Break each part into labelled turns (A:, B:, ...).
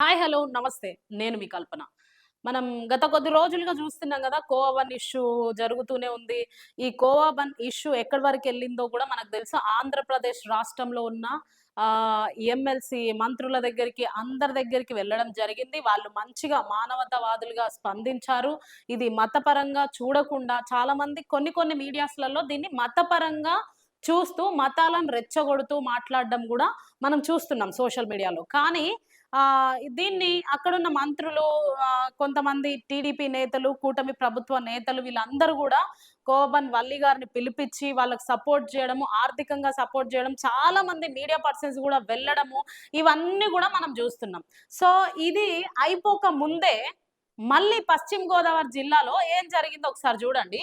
A: Hi hello నమస్తే. నేను మీ కల్పన. మనం గత కొద్ది రోజులుగా చూస్తున్నాం కదా కోవాబన్ ఇష్యూ జరుగుతూనే ఉంది. ఈ కోవాబన్ ఇష్యూ ఎక్కడి వరకు వెళ్ళిందో కూడా మనకు తెలుసు. ఆంధ్రప్రదేశ్ రాష్ట్రంలో ఉన్న ఎమ్మెల్సీ మంత్రుల దగ్గరికి అందరి దగ్గరికి వెళ్ళడం జరిగింది. వాళ్ళు మంచిగా మానవతావాదులుగా స్పందించారు. ఇది మతపరంగా చూడకుండా చాలా మంది కొన్ని కొన్ని మీడియాస్లలో దీన్ని మతపరంగా చూస్తూ మతాలను రెచ్చగొడుతూ మాట్లాడడం కూడా మనం చూస్తున్నాం సోషల్ మీడియాలో. కానీ దీన్ని అక్కడున్న మంత్రులు ఆ, కొంతమంది టీడీపీ నేతలు కూటమి ప్రభుత్వ నేతలు వీళ్ళందరూ కూడా కోబన్ వల్లి గారిని పిలిపించి వాళ్ళకి సపోర్ట్ చేయడము ఆర్థికంగా సపోర్ట్ చేయడం చాలా మంది మీడియా పర్సన్స్ కూడా వెళ్ళడము ఇవన్నీ కూడా మనం చూస్తున్నాం. సో ఇది అయిపోక ముందే మళ్ళీ పశ్చిమ గోదావరి జిల్లాలో ఏం జరిగిందో ఒకసారి చూడండి.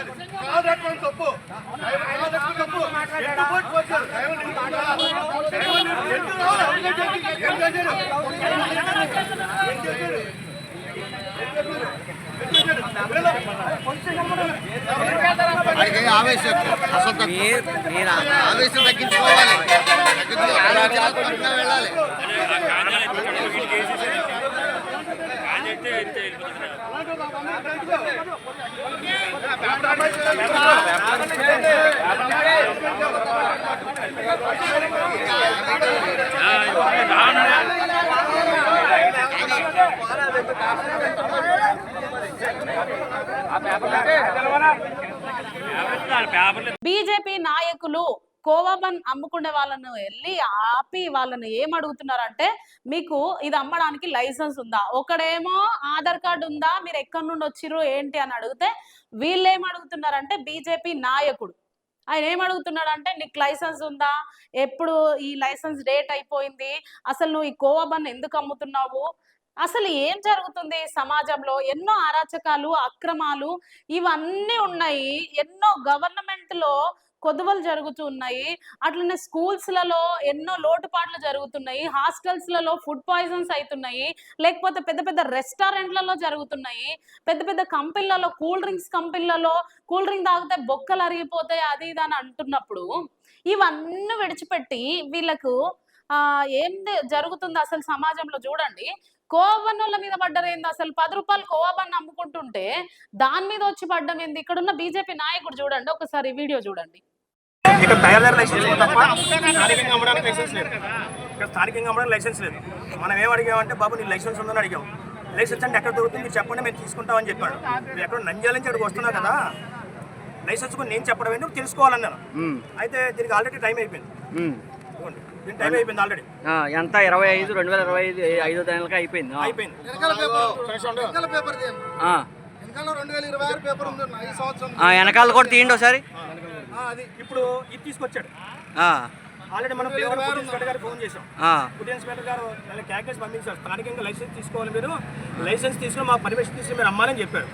B: తప్పు తప్పు? ఏం? ఏం
C: ఆవేశం అసలు. ఆవేశం తగ్గించుకోవాలి వెళ్ళాలి
A: బీజేపీ నాయకులు కోవాబన్ అమ్ముకునే వాళ్ళను వెళ్ళి ఆపి వాళ్ళని ఏం అడుగుతున్నారంటే మీకు ఇది అమ్మడానికి లైసెన్స్ ఉందా? ఒకడేమో ఆధార్ కార్డు ఉందా? మీరు ఎక్కడి నుండి వచ్చిర్రు? ఏంటి? అని అడిగితే వీళ్ళు ఏం అడుగుతున్నారంటే బీజేపీ నాయకుడు. ఆయన ఏం అడుగుతున్నాడు అంటే నీకు లైసెన్స్ ఉందా? ఎప్పుడు ఈ లైసెన్స్ డేట్ అయిపోయింది? అసలు నువ్వు ఈ కోవాబన్ ఎందుకు అమ్ముతున్నావు? అసలు ఏం జరుగుతుంది సమాజంలో? ఎన్నో అరాచకాలు అక్రమాలు ఇవన్నీ ఉన్నాయి. ఎన్నో గవర్నమెంట్లో కొదువలు జరుగుతున్నాయి అట్లనే స్కూల్స్లలో ఎన్నో లోటుపాట్లు జరుగుతున్నాయి. హాస్టల్స్లలో ఫుడ్ పాయిజన్స్ అవుతున్నాయి లేకపోతే పెద్ద పెద్ద రెస్టారెంట్లలో జరుగుతున్నాయి. పెద్ద పెద్ద కంపెనీలలో కూల్ డ్రింక్స్ కంపెనీలలో కూల్ డ్రింక్ తాగితే బొక్కలు అరిగిపోతాయి అది ఇది అని అంటున్నప్పుడు ఇవన్నీ విడిచిపెట్టి వీళ్ళకు ఏం జరుగుతుంది అసలు సమాజంలో చూడండి. కోవన్నుల మీద పడ్డరేంది అసలు? పది రూపాయలు కోవబన్ అమ్ముకుంటుంటే దాని మీద వచ్చి పడ్డం ఏంది? ఇక్కడ ఉన్న బీజేపీ నాయకుడు చూడండి ఒకసారి వీడియో చూడండి.
D: ఇక్కడ తయారు లైసెన్స్ తప్ప స్థానికంగా అమ్మడానికి లైసెన్స్ లేదు. ఇక్కడ స్థానికంగా అమ్మడానికి లైసెన్స్ లేదు. మనం ఏం అడిగామంటే బాబు నీ లైసెన్స్ ఉందని అడిగాం. లైసెన్స్ అంటే ఎక్కడ దొరుకుతుంది మీరు చెప్పండి మేము తీసుకుంటామని చెప్పాడు. మీరు ఎక్కడ నంద్యాల నుంచి అక్కడికి వస్తున్నావు కదా లైసెన్స్ కూడా నేను చెప్పడం ఏంటి? నువ్వు తెలుసుకోవాలన్నాను. అయితే దీనికి ఆల్రెడీ టైం అయిపోయింది. టైం అయిపోయింది ఆల్రెడీ
E: ఆ, ఎంత? ఇరవై ఐదు రెండు వేల ఇరవై ఐదు ఐదో నెలలకి అయిపోయింది.
D: అయిపోయింది.
B: వెనకాల
E: కూడా తీయండి ఒకసారి.
D: అది ఇప్పుడు ఇది తీసుకొచ్చాడు.
E: ఆ,
D: ఆల్రెడీ మనం పుట్టిన గారికి ఫోన్ చేసాం
E: ఆ,
D: ఫుడ్ ఇన్స్పెక్టర్ గారు వాళ్ళ క్యాకెట్స్ పంపించారు. స్థానికంగా లైసెన్స్ తీసుకోవాలి మీరు. లైసెన్స్ తీసుకుని మా పర్మిషన్ తీసుకుని మీరు అమ్మాలని చెప్పారు.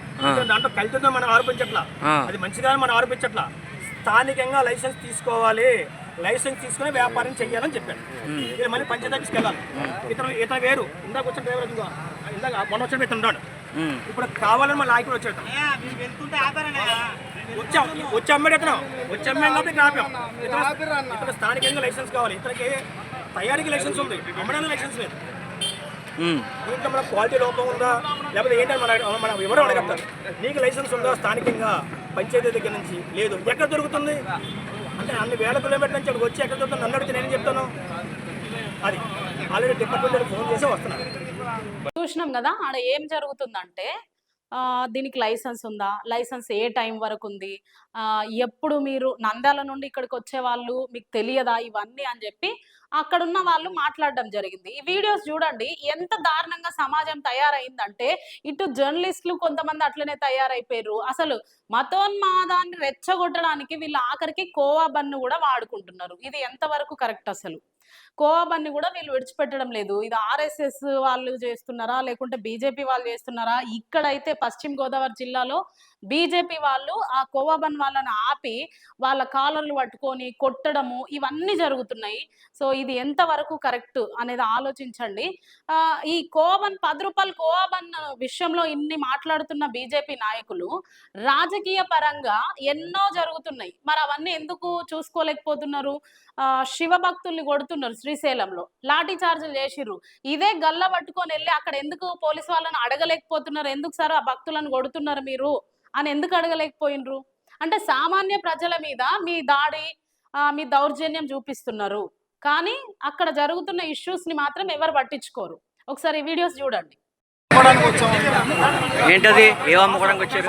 D: దాంట్లో కల్తీతో మనం ఆరోపించట్లా. అది మంచిగా మనం ఆరోపించట్లా. స్థానికంగా లైసెన్స్ తీసుకోవాలి. లైసెన్స్ తీసుకుని వ్యాపారం చెయ్యాలని చెప్పారు. ఇది మళ్ళీ పంచాయతీకి వెళ్ళాలి. ఇతను ఇతను వేరు. ఇందాక వచ్చిన డ్రైవర్ ఇంకో ఇందాక మొన్న వచ్చిన ఇతను ఉన్నాడు. ఇప్పుడు కావాలని మా నాయకుడు వచ్చాడు. వచ్చాం వచ్చి అమ్మాడు ఇతను వచ్చి అమ్మాం కాబట్టి ఇక్కడ ఆపాం. ఇతను ఇతను స్థానికంగా లైసెన్స్ కావాలి. ఇతనికి తయారీకి లైసెన్స్ ఉంది. అమ్మడానికి లైసెన్స్ లేదు. దీంట్లో మన క్వాలిటీ లోపం ఉందా? లేకపోతే ఏంటని మన మన వివరం అడగలుగుతారు నీకు లైసెన్స్ ఉందా? స్థానికంగా పంచాయతీ దగ్గర నుంచి? లేదు. ఎక్కడ దొరుకుతుంది? అంటే అన్ని వేల కిలోమీటర్ల నుంచి అక్కడికి వచ్చి ఎక్కడ దొరుకుతుంది? నన్ను అడిగితే నేనేం చెప్తాను? అది. ఆల్రెడీ డిపార్ట్మెంట్ ఫోన్ చేసి వస్తున్నాను.
A: చూసినాం కదా ఆడ ఏం జరుగుతుందంటే దీనికి లైసెన్స్ ఉందా? లైసెన్స్ ఏ టైం వరకు ఉంది? ఆ, ఎప్పుడు మీరు నంద్యాల నుండి ఇక్కడికి వచ్చే వాళ్ళు మీకు తెలియదా ఇవన్నీ అని చెప్పి అక్కడున్న వాళ్ళు మాట్లాడడం జరిగింది. ఈ వీడియోస్ చూడండి ఎంత దారుణంగా సమాజం తయారైందంటే ఇటు జర్నలిస్టులు కొంతమంది అట్లనే తయారైపోయారు అసలు మతోన్మాదాన్ని రెచ్చగొట్టడానికి వీళ్ళు ఆఖరికి కోవా బన్ను కూడా వాడుకుంటున్నారు. ఇది ఎంతవరకు కరెక్ట్ అసలు? కోవాబన్ని కూడా వీళ్ళు విడిచిపెట్టడం లేదు. ఇది ఆర్ఎస్ఎస్ వాళ్ళు చేస్తున్నారా లేకుంటే బీజేపీ వాళ్ళు చేస్తున్నారా? ఇక్కడైతే పశ్చిమ గోదావరి జిల్లాలో బీజేపీ వాళ్ళు ఆ కోవాబన్ వాళ్ళని ఆపి వాళ్ళ కాలర్లు పట్టుకొని కొట్టడము ఇవన్నీ జరుగుతున్నాయి. సో ఇది ఎంతవరకు కరెక్ట్ అనేది ఆలోచించండి. ఈ కోవన్ పది రూపాయలు కోవన్ విషయంలో ఇన్ని మాట్లాడుతున్న బీజేపీ నాయకులు రాజకీయ పరంగా ఎన్నో జరుగుతున్నాయి. మరి అవన్నీ ఎందుకు చూసుకోలేకపోతున్నారు? శివ భక్తుల్ని కొడుతున్నారు శ్రీశైలంలో. లాఠీ చార్జీలు చేసిర్రు. ఇదే గల్ల పట్టుకొని వెళ్ళి అక్కడ ఎందుకు పోలీసు వాళ్ళని అడగలేకపోతున్నారు? ఎందుకు సార్ ఆ భక్తులను కొడుతున్నారు మీరు? అని ఎందుకు అడగలేకపోయినరు? అంటే సామాన్య ప్రజల మీద మీ దాడి మీ దౌర్జన్యం చూపిస్తున్నారు. కానీ అక్కడ జరుగుతున్న ఇష్యూస్ని మాత్రం ఎవరు పట్టించుకోరు. ఒకసారి ఈ వీడియోస్ చూడండి.
E: ఏంటది? ఏం అమ్ముకోవడానికి వచ్చారు.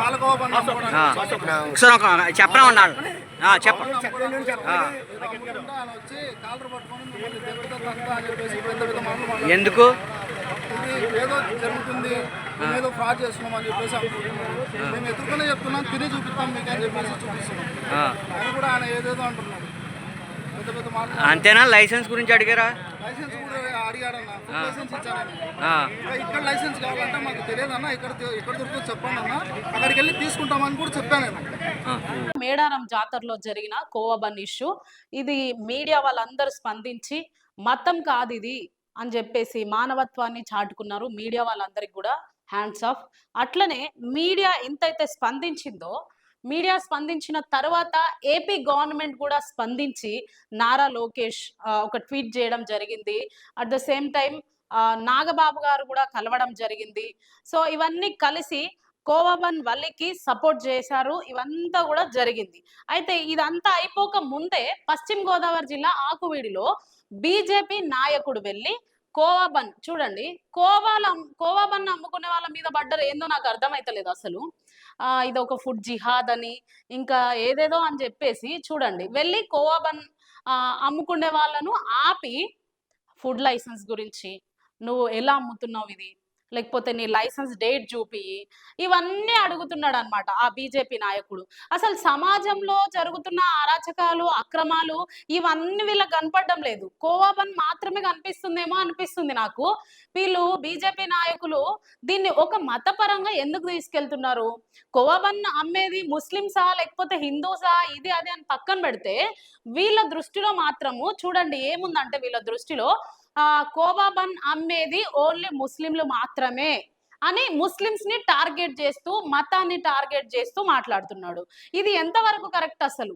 E: ఒకసారి ఒక చెప్పరా ఉండాలి. ఆ, చెప్ప. ఎందుకు?
F: ఏదో జరుగుతుంది ఏదో ఫ్రాడ్ చేస్తున్నాం అని చెప్పేసి అనుకుంటున్నాం మేము ఎదుర్కొనే చెప్తున్నాం తిని చూపిస్తాం మీకు అని చెప్పేసి చూపిస్తున్నాం
E: ఆ.
F: ఆయన కూడా ఆయన ఏదేదో మాటలు
E: అంతేనా? లైసెన్స్ గురించి అడిగారా?
F: లైసెన్స్ కూడా అడిగాడన్న. లైసెన్స్ ఇక్కడ లైసెన్స్ కావాలంటే మాకు తెలియదన్న. ఇక్కడ ఎక్కడ దొరుకుతుందో చెప్పండి అన్న. అక్కడికి వెళ్ళి తీసుకుంటామని కూడా చెప్పాను.
A: మేడారం జాతరలో జరిగిన కోవబన్ ఇష్యూ ఇది మీడియా వాళ్ళందరూ స్పందించి మతం కాదు ఇది అని చెప్పేసి మానవత్వాన్ని చాటుకున్నారు మీడియా వాళ్ళందరికి కూడా. హ్యాండ్స్ ఆఫ్ అట్లనే మీడియా ఎంతైతే స్పందించిందో మీడియా స్పందించిన తర్వాత ఏపీ గవర్నమెంట్ కూడా స్పందించి నారా లోకేష్ ఒక ట్వీట్ చేయడం జరిగింది. At the same time Nagababu garu కూడా కలవడం జరిగింది. సో ఇవన్నీ కలిసి కోవబన్ వల్లికి సపోర్ట్ చేశారు. ఇవంతా కూడా జరిగింది. అయితే ఇదంతా అయిపోక ముందే పశ్చిమ గోదావరి జిల్లా ఆకువీడిలో బీజేపీ నాయకుడు వెళ్ళి కోవాబన్ చూడండి కోవాల కోవాబన్ అమ్ముకునే వాళ్ళ మీద పడ్డరు ఏందో నాకు అర్థమైతలేదు అసలు. ఇది ఒక ఫుడ్ జిహాద్ అని ఇంకా ఏదేదో అని చెప్పేసి చూడండి. వెళ్ళి కోవాబన్ బన్ అమ్ముకునే వాళ్ళను ఆపి ఫుడ్ లైసెన్స్ గురించి నువ్వు ఎలా అమ్ముతున్నావు ఇది? లేకపోతే నీ లైసెన్స్ డేట్ చూపి ఇవన్నీ అడుగుతున్నాడు అనమాట ఆ బీజేపీ నాయకుడు. అసలు సమాజంలో జరుగుతున్న అరాచకాలు అక్రమాలు ఇవన్నీ వీళ్ళకి కనపడడం లేదు. కోవాబన్ మాత్రమే కనిపిస్తుందేమో అనిపిస్తుంది నాకు. వీళ్ళు బీజేపీ నాయకులు దీన్ని ఒక మతపరంగా ఎందుకు తీసుకెళ్తున్నారు? కోవాబన్ అమ్మేది ముస్లింసా లేకపోతే హిందూసా ఇది అది అని పక్కన పెడితే వీళ్ళ దృష్టిలో మాత్రము చూడండి ఏముందంటే వీళ్ళ దృష్టిలో కోవా కోవాబన్ అమ్మేది ఓన్లీ ముస్లింలు మాత్రమే అని ముస్లిమ్స్ని టార్గెట్ చేస్తూ మతాన్ని టార్గెట్ చేస్తూ మాట్లాడుతున్నాడు. ఇది ఎంతవరకు కరెక్ట్ అసలు?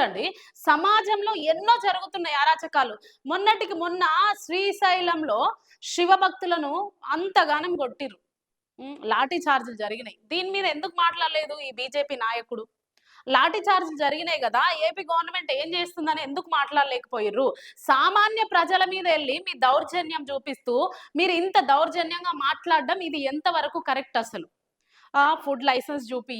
A: చూడండి సమాజంలో ఎన్నో జరుగుతున్నాయి అరాచకాలు మొన్నటికి మొన్న శ్రీశైలంలో శివభక్తులను అంతగానం కొట్టిరు లాఠీ చార్జీలు జరిగినాయి. దీని మీద ఎందుకు మాట్లాడలేదు ఈ బీజేపీ నాయకుడు? లాఠీ చార్జీలు జరిగినాయి కదా ఏపీ గవర్నమెంట్ ఏం చేస్తుందని ఎందుకు మాట్లాడలేకపోయారు సామాన్య ప్రజల మీద వెళ్ళి మీ దౌర్జన్యం చూపిస్తూ మీరు ఇంత దౌర్జన్యంగా మాట్లాడడం ఇది ఎంతవరకు కరెక్ట్ అసలు? ఆ ఫుడ్ లైసెన్స్ చూపి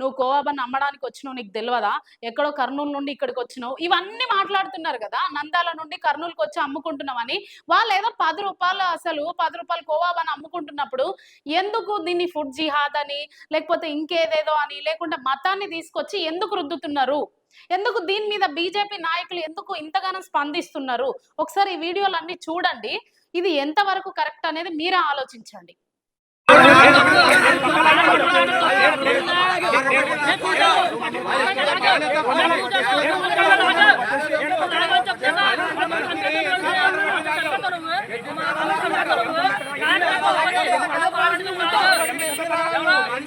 A: నువ్వు కోవాబన్ అమ్మడానికి వచ్చినావు నీకు తెలియదా ఎక్కడో కర్నూలు నుండి ఇక్కడికి వచ్చినావు ఇవన్నీ మాట్లాడుతున్నారు కదా నందాల నుండి కర్నూలుకి వచ్చి అమ్ముకుంటున్నామని. వాళ్ళు ఏదో పది రూపాయలు అసలు పది రూపాయలు కోవాబన్ అమ్ముకుంటున్నప్పుడు ఎందుకు దీన్ని ఫుడ్ జిహాద్ అని లేకపోతే ఇంకేదేదో అని లేకుంటే మతాన్ని తీసుకొచ్చి ఎందుకు రుద్దుతున్నారు? ఎందుకు దీని మీద బీజేపీ నాయకులు ఎందుకు ఇంతగానో స్పందిస్తున్నారు? ఒకసారి ఈ వీడియోలన్నీ చూడండి. ఇది ఎంతవరకు కరెక్ట్ అనేది మీరే ఆలోచించండి.
G: ఎవరు
D: నేను ట్రాఫిక్ అని తీసేయమన్నాను. నేను ట్రాఫిక్ అని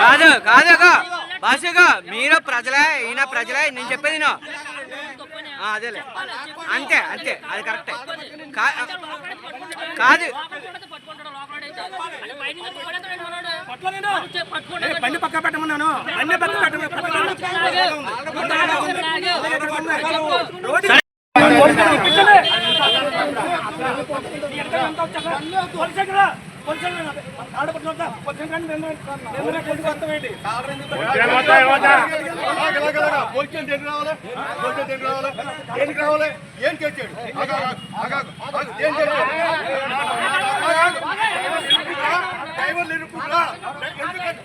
E: కాదు కాదు బాసుగా మీరు ప్రజలే ఈయన ప్రజలే నేను చెప్పేది. ఆ, అదేలే. అంతే అంతే. అది కరెక్టే. కా- కాదు.
D: నేను బండి పక్క పెట్టమన్నాను. బండి పక్క పెట్టమన్నాను రోడ్డు
B: పోలీసులు దేనికి రావాలి పోలీసులు దేనికి రావాలి దేనికి రావాలి ఏం ఆగు, ఏం ఆగు. డ్రైవర్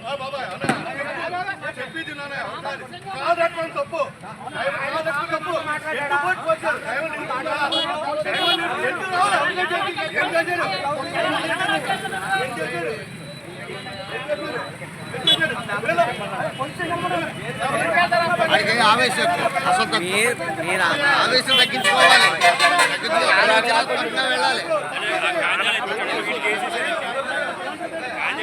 B: ఆ బాబాయ్ అన్న చెప్పేది నాన్న ఒకసారి కాదు అటువంటి తప్పు. డ్రైవర్
C: ఆవేశం అసలు ఆవేశం తగ్గించుకోవాలి. తగ్గించుకోవాలి. జాగ్రత్తగా